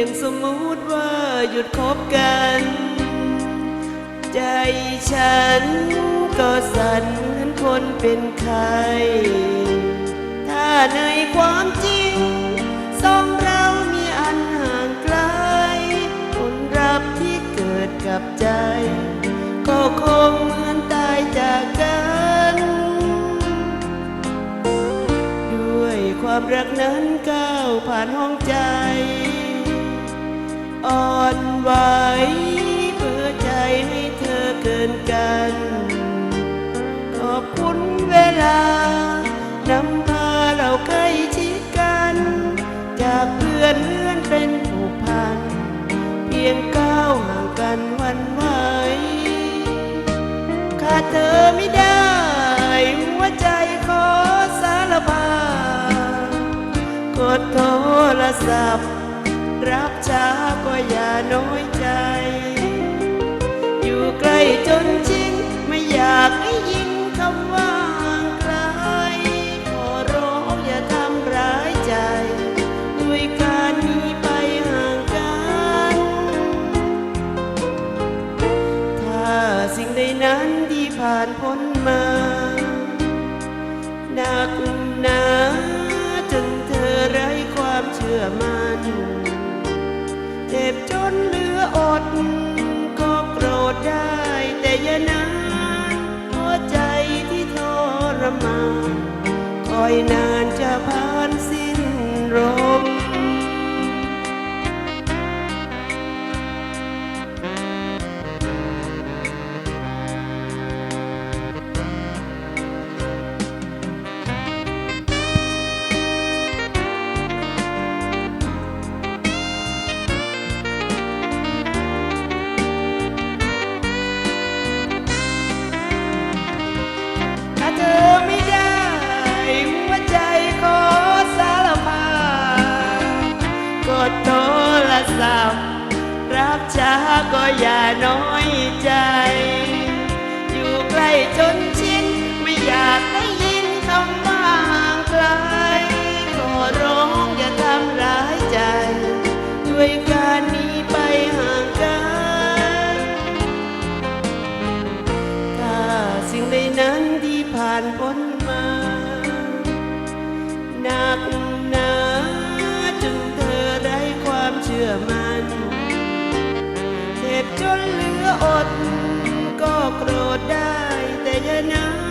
ยงสมมุติว่าหยุดคบกัน ใจฉันก็สั่นเหมือนคนเป็นไข้ถ้าในความจริงสองเรามีอันห่างไกล ผลรับที่เกิดกับใจ ก็คงเหมือนตายจากกัน ด้วยความรักนั้นก้าวผ่านห้องใจ อ่อนไหวเพื่อใจให้เธอเกินกัน ขอบคุณเวลานำพาเราใกล้ชิดกัน จากเพื่อนเลื่อนเป็นผูกพัน เพียงก้าวห่างกันวันไหวขาดเธอไม่ได้หัวใจขอสารภาพกดโทรศัพท์ รับช้าก็อย่าน้อยใจ อยู่ใกล้จนชินไม่อยากได้ยินคำว่าห่างไกลขอร้องอย่าทำร้ายใจ ด้วยการหนีไปห่างกัน ถ้าสิ่งใดนั้นที่ผ่านพ้นมา คอยนานจะ รศัพท์รับช้าก็อย่าน้อยใจ อยู่ใกล้จนชินไม่อยากได้ยินคำว่าห่างไกลขอร้องอย่าทำร้ายใจ ด้วยการนีไปห่างกันถ้าสิ่งใดนั้นที่ผ่านพ้นมาหนัก จนเหลืออด ก็โกรธได้แต่อย่านาน